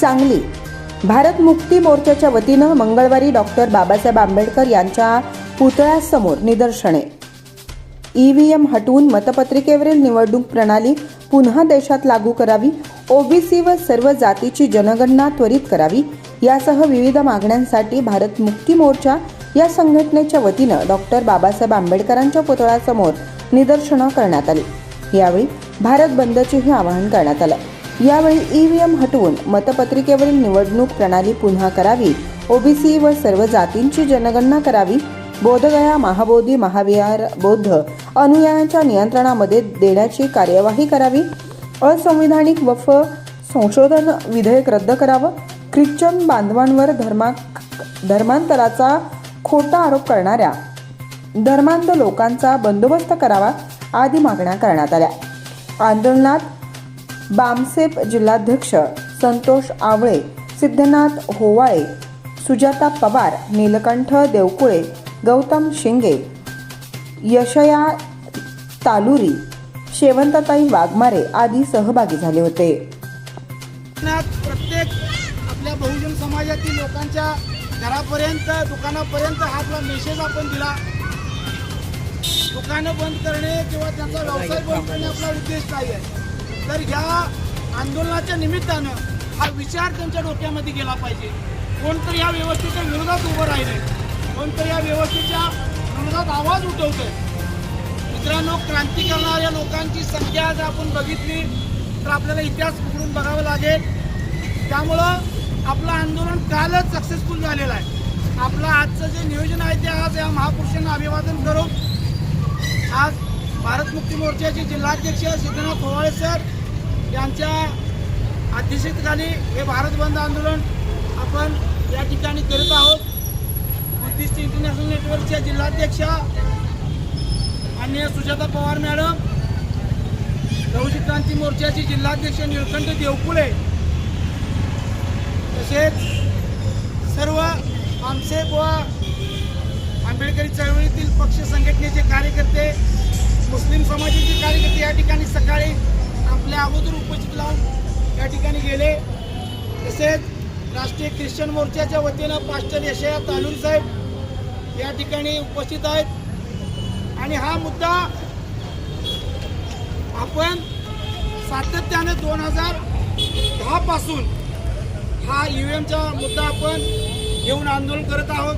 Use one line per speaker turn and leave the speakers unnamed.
सांगली. भारत मुक्ती मोर्चाच्या वतीनं मंगळवारी डॉक्टर बाबासाहेब आंबेडकर यांच्या पुतळ्यासमोर निदर्शने. ईव्हीएम हटवून मतपत्रिकेवरील निवडणूक प्रणाली पुन्हा देशात लागू करावी ओबीसी व सर्व जातीची जनगणना त्वरित करावी यासह विविध मागण्यांसाठी भारत मुक्ती मोर्चा या संघटनेच्या वतीनं डॉक्टर बाबासाहेब आंबेडकरांच्या पुतळ्यासमोर निदर्शनं करण्यात आली. यावेळी भारत बंदचेही आवाहन करण्यात आलं. यावेळी ईव्हीएम हटवून मतपत्रिकेवरील निवडणूक प्रणाली पुन्हा करावी. ओबीसी व सर्व जातींची जनगणना करावी. बोधगया महाबोधी महाविहार बौद्ध अनुयायांच्या नियंत्रणामध्ये देण्याची कार्यवाही करावी. असंविधानिक वफ संशोधन विधेयक रद्द करावं. ख्रिश्चन बांधवांवर धर्मा धर्मांतराचा खोटा आरोप करणाऱ्या धर्मांध लोकांचा बंदोबस्त करावा आदी मागण्या करण्यात आल्या. आंदोलनात बामसेप जिल्हाध्यक्ष संतोष आवळे सिद्धनाथ होवाळे सुजाता पवार नीलकंठ देवकुळे गौतम शिंगे यशया तालुरी शेवंतताई वाघमारे आदी सहभागी झाले होते.
प्रत्येक आपल्या बहुजन समाजातील लोकांच्या घरापर्यंत दुकानापर्यंत हा आपला मेसेज आपण दिला. दुकानं बंद करणे किंवा त्यांचा व्यवसाय बंद करणे आपला उद्देश नाही आहे? तर ह्या आंदोलनाच्या निमित्तानं हा विचार त्यांच्या डोक्यामध्ये गेला पाहिजे. कोणतरी या व्यवस्थेच्या विरोधात उभं राहिले कोणतरी या व्यवस्थेच्या विरोधात आवाज उठवतोय. मित्रांनो क्रांती करणाऱ्या लोकांची संख्या जर आपण बघितली. तर आपल्याला इतिहास उघडून बघावा लागेल. त्यामुळं आपलं आंदोलन कालच सक्सेसफुल झालेलं आहे. आपलं आजचं जे नियोजन आहे ते आज या महापुरुषांना अभिवादन करून आज भारत मुक्ती मोर्चाचे जिल्हाध्यक्ष सिद्धनाथ होवाळे सर यांच्या अध्यक्षतेखाली हे भारत बंद आंदोलन आपण या ठिकाणी करत आहोत. बुद्धिस्ट इंटरनॅशनल नेटवर्कच्या जिल्हाध्यक्षा माननीय सुजाता पवार मॅडम बहुजी क्रांती मोर्चाचे जिल्हाध्यक्ष निळकंठ देवकुळे तसेच सर्व आमचे व आंबेडकरी चळवळीतील पक्ष संघ आपल्या अगोदर उपस्थित लावून या ठिकाणी गेले. तसेच राष्ट्रीय ख्रिश्चन मोर्चाच्या वतीनं पास्टर यशया तालुर साहेब या ठिकाणी उपस्थित आहेत. आणि हा मुद्दा आपण सातत्याने दोन हजार दहापासून हा यू ईव्हीएमचा मुद्दा आपण घेऊन आंदोलन करत आहोत.